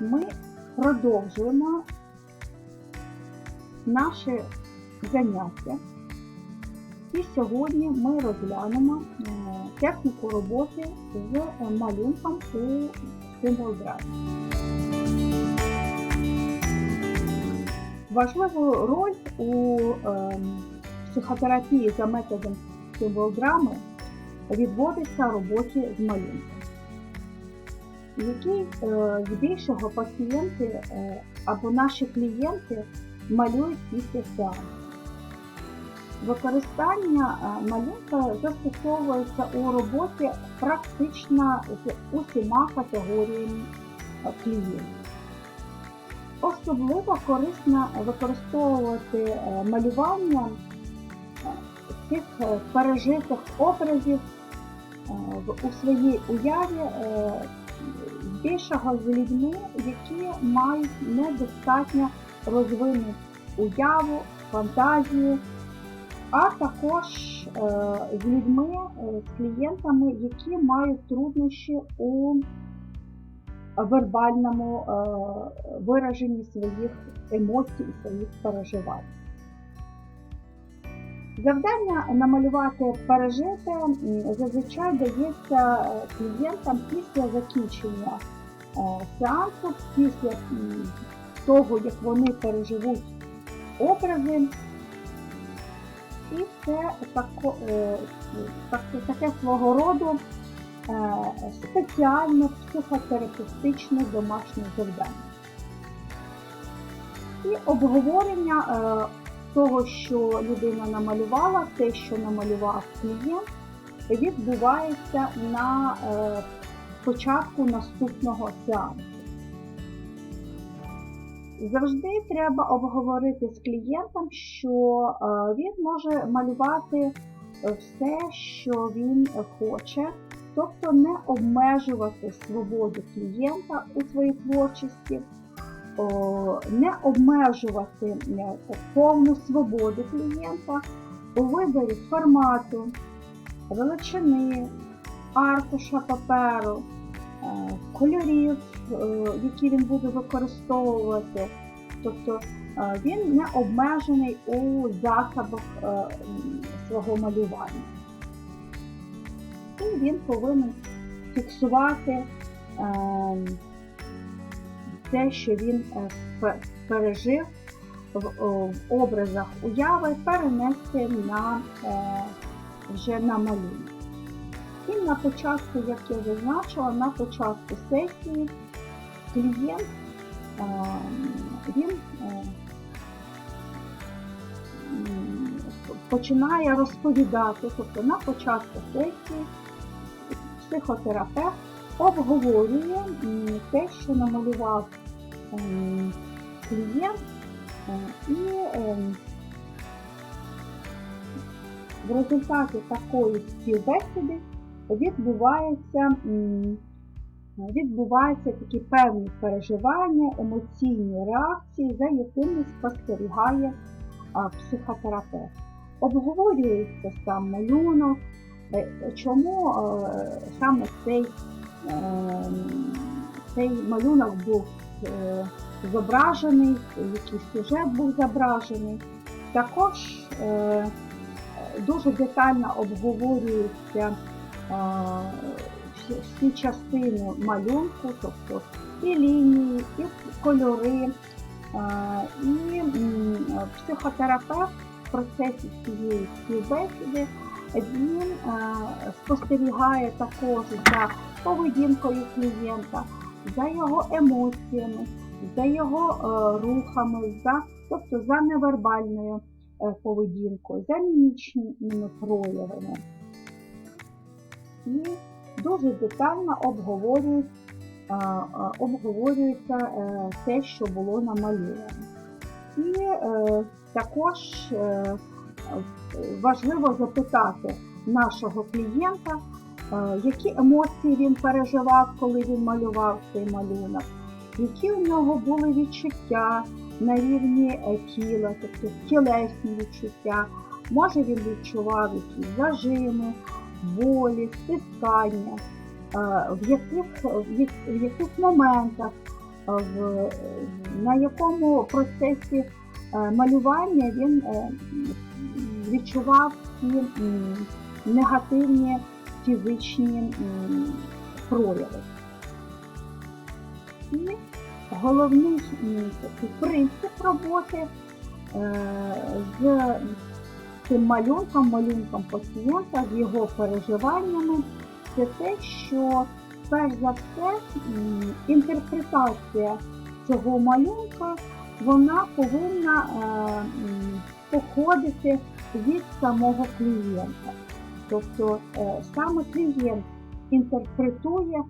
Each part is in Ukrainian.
ми продовжуємо наші заняття. І сьогодні ми розглянемо е, техніку роботи з е, малюнком у Symbol Drive. Важливу роль у е, психотерапії за методом символдрами відводиться роботі з малюнком, який е, здебільшого пацієнти е, або наші клієнти малюють після сеансу. Використання е, малюнка застосовується у роботі практично з усіма категоріями клієнтів. Особливо корисно використовувати малювання цих пережитих образів у своїй уяві е, більшого з людьми, які мають недостатньо розвинену уяву, фантазію, а також е, з людьми, е, з клієнтами, які мають труднощі у вербальному е, вираженні своїх емоцій і своїх переживань. Завдання намалювати пережити зазвичай дається е, клієнтам після закінчення е, сеансу, після того, як вони переживуть образи. І це тако, е, так- таке свого роду спеціальне психотерапевтичне домашнє завдання. І обговорення того, що людина намалювала, те, що намалював клієнт, відбувається на е, початку наступного сеансу. Завжди треба обговорити з клієнтом, що е, він може малювати е, все, що він хоче, тобто не обмежувати свободу клієнта у своїй творчості, не обмежувати е, повну свободу клієнта у виборі формату, величини, аркуша паперу, е, кольорів, е, які він буде використовувати. Тобто він не обмежений у засобах свого малювання. І він повинен фіксувати те, що він е, пережив в, образах уяви, перенести на е, вже на малюнок. І на початку, як я зазначила, на початку сесії клієнт е, він починає розповідати, тобто на початку сесії психотерапевт обговорює те, що намалював ем, клієнт, е, і ем, в результаті такої співбесіди відбувається, відбуваються такі певні переживання, емоційні реакції, за якими спостерігає психотерапевт. Обговорюється сам малюнок, е, чому е, саме цей, е, цей малюнок був е, зображений, який сюжет був зображений. Також е, дуже детально обговорюються е, всі, частини малюнку, тобто і лінії, і кольори. І психотерапевт в процесі цієї співбесіди він спостерігає також за поведінкою клієнта, за його емоціями, за його е, рухами, за, тобто за невербальною е, поведінкою, за мімічними проявами. І дуже детально обговорюють, е, е, обговорюється е, те, що було намальовано. І е, також е, важливо запитати нашого клієнта, які емоції він переживав, коли він малював цей малюнок, які у нього були відчуття на рівні е, тіла, тобто тілесні відчуття. Може він відчував якісь зажими, болі, стискання, в яких, в яких моментах в, на якому процесі е, малювання він е, відчував ці негативні фізичні прояви. І головний принцип роботи е, з цим малюнком, малюнком пацієнта, з його переживаннями, це те, що перш за все інтерпретація цього малюнка вона повинна е, походити від самого клієнта. Тобто е, саме клієнт інтерпретує,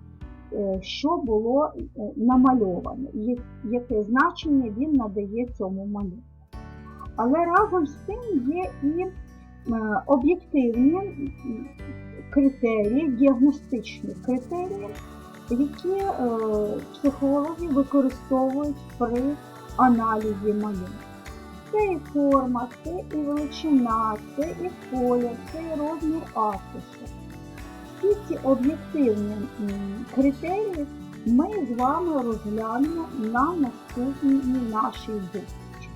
е, що було е, намальоване, яке значення він надає цьому малюнку. Але разом з тим є і об'єктивні критерії, діагностичні критерії, які психологи використовують при аналізі малюнку. Це і форма, це і величина, це і колір, це і розмір аркушу. Всі ці об'єктивні критерії ми з вами розглянемо на наступній нашій зустрічі.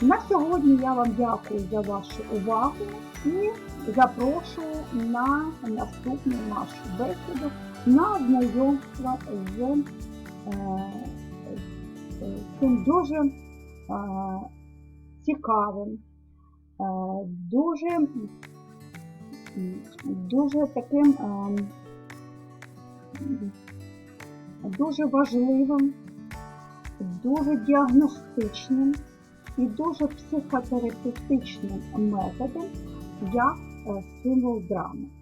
На сьогодні я вам дякую за вашу увагу і запрошую на наступну нашу бесіду на знайомство з е, е, цим дуже цікавим, е, дуже, дуже таким е, дуже важливим, дуже діагностичним і дуже психотерапевтичним методом, як е, символ драми.